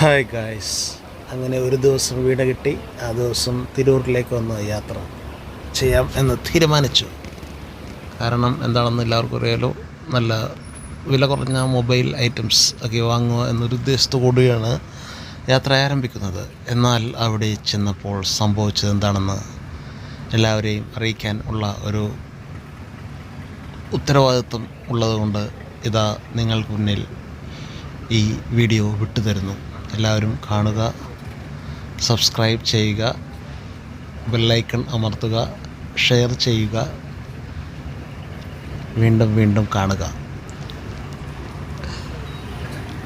Hi guys അങ്ങനെ ഒരു ദിവസം വീട് കിട്ടി. ആ ദിവസം തിരൂരിലേക്ക് വന്ന് യാത്ര ചെയ്യാം എന്ന് തീരുമാനിച്ചു. കാരണം എന്താണെന്ന് എല്ലാവർക്കും അറിയാലോ നല്ല വില കുറഞ്ഞ മൊബൈൽ ഐറ്റംസ് ഒക്കെ വാങ്ങുക എന്നൊരു ഉദ്ദേശത്തോടുകയാണ് യാത്ര ആരംഭിക്കുന്നത്. എന്നാൽ അവിടെ ചെന്നപ്പോൾ സംഭവിച്ചത് എന്താണെന്ന് എല്ലാവരെയും അറിയിക്കാൻ ഉള്ള ഒരു ഉത്തരവാദിത്വം ഉള്ളതുകൊണ്ട് ഇതാ നിങ്ങൾക്ക് മുന്നിൽ ഈ വീഡിയോ വിട്ടുതരുന്നു. എല്ലാവരും കാണുക സബ്സ്ക്രൈബ് ചെയ്യുക ബെല്ലൈക്കൺ അമർത്തുക ഷെയർ ചെയ്യുക. വീണ്ടും വീണ്ടും കാണുക.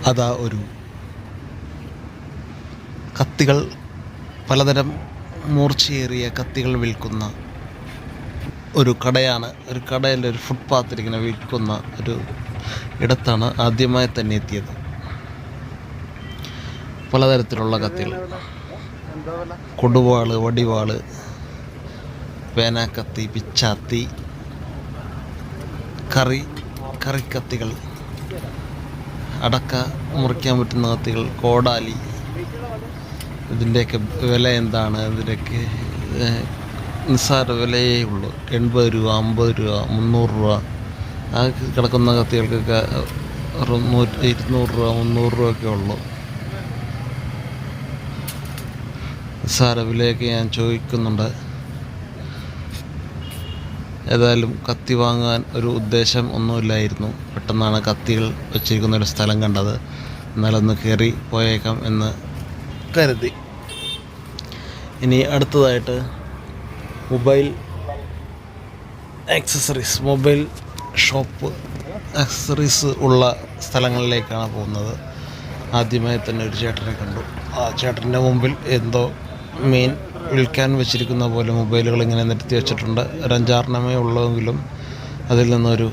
അതാ ഒരു കത്തികൾ പലതരം മൂർച്ചയേറിയ കത്തികൾ വിൽക്കുന്ന ഒരു കടയാണ്. ഒരു കടയിൽ ഒരു ഫുട്പാത്തിൽ ഇങ്ങനെ വിൽക്കുന്ന ഒരു ഇടത്താണ് ആദ്യമായി തന്നെ എത്തിയത്. പലതരത്തിലുള്ള കത്തികൾ. കൊടുവാൾ വടിവാൾ പേനാക്കത്തി പിച്ചാത്തി കറി കറിക്കത്തികൾ അടക്ക മുറിക്കാൻ പറ്റുന്ന കത്തികൾ കോടാലി. ഇതിന്റെയൊക്കെ വില എന്താണ്? ഇതിന്റെയൊക്കെ നിസ്സാര വിലയേ ഉള്ളൂ. എൺപത് രൂപ അമ്പത് രൂപ മുന്നൂറ് രൂപ. ആ കിടക്കുന്ന കത്തികൾക്കൊക്കെ നൂറ്റി ഇരുന്നൂറ് രൂപ മുന്നൂറ് രൂപയൊക്കെ ഉള്ളൂ. നിസ്സാര വിലയൊക്കെ ഞാൻ ചോദിക്കുന്നുണ്ട്. ഏതായാലും കത്തി വാങ്ങാൻ ഒരു ഉദ്ദേശം ഒന്നുമില്ലായിരുന്നു. പെട്ടെന്നാണ് കത്തികൾ വെച്ചിരിക്കുന്ന ഒരു സ്ഥലം കണ്ടത്. എന്നാലൊന്ന് കയറി പോയേക്കാം എന്ന് കരുതി. ഇനി അടുത്തതായിട്ട് mobile accessories mobile shop accessories ഉള്ള സ്ഥലങ്ങളിലേക്കാണ് പോകുന്നത്. ആദ്യമായി തന്നെ ഒരു ചേട്ടനെ കണ്ടു. ആ ചേട്ടന്റെ മുമ്പിൽ എന്തോ മീൻ വിൽക്കാൻ വെച്ചിരിക്കുന്ന പോലെ മൊബൈലുകൾ ഇങ്ങനെ നിരത്തി വെച്ചിട്ടുണ്ട്. ഒരഞ്ചാറിനമേ ഉള്ളതെങ്കിലും അതിൽ നിന്നൊരു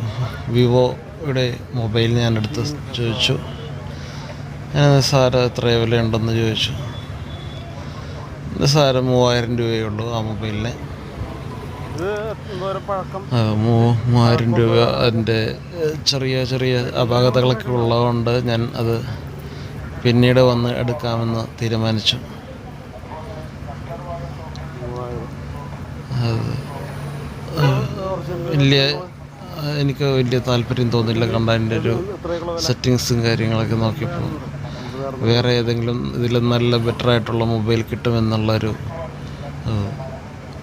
വിവോയുടെ മൊബൈൽ ഞാൻ എടുത്ത് ചോദിച്ചു നിസ്സാര എത്ര വിലയുണ്ടെന്ന് ചോദിച്ചു. നിസ്സാര മൂവായിരം രൂപയേ ആ മൊബൈലിന്. മൂവായിരം രൂപ അതിന്റെ ചെറിയ ചെറിയ അപാകതകളൊക്കെ ഉള്ളതുകൊണ്ട് ഞാൻ അത് പിന്നീട് വന്ന് എടുക്കാമെന്ന് തീരുമാനിച്ചു അത് ഏഹ്, വലിയ എനിക്ക് വലിയ താല്പര്യം തോന്നില്ല കണ്ട അതിന്റെ ഒരു സെറ്റിങ്സും കാര്യങ്ങളൊക്കെ നോക്കിയപ്പോൾ വേറെ ഏതെങ്കിലും ഇതിൽ നല്ല ബെറ്റർ ആയിട്ടുള്ള മൊബൈൽ കിട്ടുമെന്നുള്ളൊരു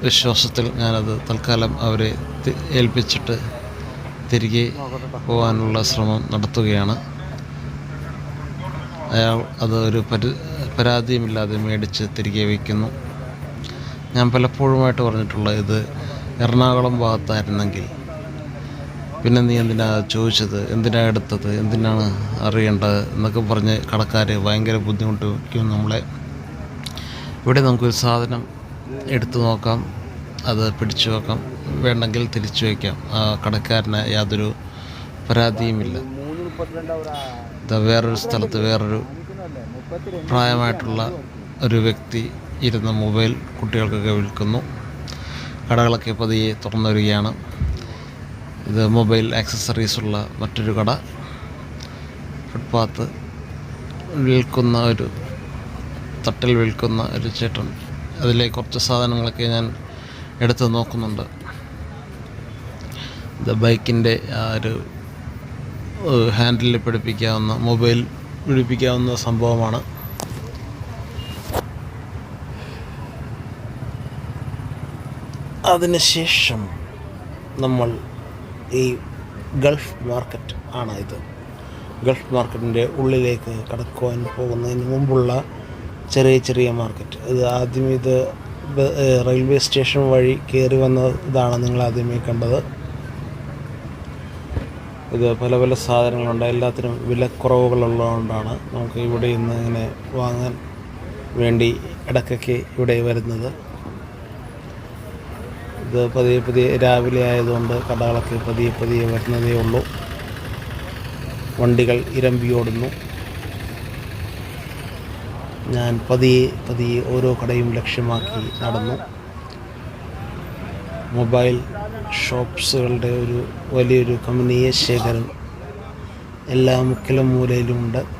വിശ്വാസത്തിൽ ഞാനത് തൽക്കാലം അവരെ ഏൽപ്പിച്ചിട്ട് തിരികെ പോകാനുള്ള ശ്രമം നടത്തുകയാണ്. അയാൾ അത് ഒരു പരി പരാതിയുമില്ലാതെ മേടിച്ച് തിരികെ വയ്ക്കുന്നു. ഞാൻ പലപ്പോഴുമായിട്ട് പറഞ്ഞിട്ടുള്ള ഇത് എറണാകുളം ഭാഗത്തായിരുന്നെങ്കിൽ. പിന്നെ നീ എന്തിനാ ചോദിച്ചത്? എന്തിനാ എടുത്തത്? എന്തിനാണ് അറിയേണ്ടത്? എന്നൊക്കെ പറഞ്ഞ് കടക്കാർ ഭയങ്കര ബുദ്ധിമുട്ട് വയ്ക്കും നമ്മളെ. ഇവിടെ നമുക്കൊരു സാധനം എടുത്തു നോക്കാം. അത് പിടിച്ചു വെക്കാം. വേണ്ടെങ്കിൽ തിരിച്ചു വയ്ക്കാം. ആ കടക്കാരന് യാതൊരു പരാതിയുമില്ല. വേറൊരു സ്ഥലത്ത് വേറൊരു പ്രായമായിട്ടുള്ള ഒരു വ്യക്തി ഇരുന്ന മൊബൈൽ കുട്ടികൾക്കൊക്കെ വിൽക്കുന്നു. കടകളൊക്കെ പതിയെ തുറന്നു വരികയാണ് ഇത് മൊബൈൽ ആക്സസറീസുള്ള മറ്റൊരു കട. ഫുട്പാത്ത് വിൽക്കുന്ന ഒരു തട്ടിൽ വിൽക്കുന്ന ഒരു ചേട്ടൻ. അതിലെ കുറച്ച് സാധനങ്ങളൊക്കെ ഞാൻ എടുത്ത് നോക്കുന്നുണ്ട്. ഇത് ബൈക്കിന്റെ ആ ഒരു ഹാൻഡിലിൽ പിടിപ്പിക്കാവുന്ന മൊബൈൽ പിടിപ്പിക്കാവുന്ന സംഭവമാണ്. അതിനുശേഷം നമ്മൾ ഈ ഗൾഫ് മാർക്കറ്റ് ആണ് ഇത്. ഗൾഫ് മാർക്കറ്റിന്റെ ഉള്ളിലേക്ക് കടക്കുവാൻ പോകുന്നതിന് മുമ്പുള്ള ചെറിയ ചെറിയ മാർക്കറ്റ്. ഇത് ആദ്യം ഇത് റെയിൽവേ സ്റ്റേഷൻ വഴി കയറി വന്ന ഇതാണ് നിങ്ങൾ ആദ്യമേ കണ്ടത്. ഇത് പല പല സാധനങ്ങളുണ്ട്. എല്ലാത്തിനും വിലക്കുറവുകളുള്ളതുകൊണ്ടാണ് നമുക്ക് ഇവിടെ നിന്ന് ഇങ്ങനെ വാങ്ങാൻ വേണ്ടി ഇടയ്ക്കൊക്കെ ഇവിടെ വരുന്നത്. ഇത് പതിയെ പതിയെ രാവിലെ ആയതുകൊണ്ട് കടകളൊക്കെ പതിയെ പതിയെ വരുന്നതേ ഉള്ളൂ. വണ്ടികൾ ഇരമ്പിയോടുന്നു ഞാൻ പതിയെ പതിയെ ഓരോ കടയും ലക്ഷ്യമാക്കി നടന്നു. മൊബൈൽ ഷോപ്സുകളുടെ ഒരു വലിയൊരു കമനീയ ശേഖരം എല്ലാ മുക്കിലും മൂലയിലുമുണ്ട്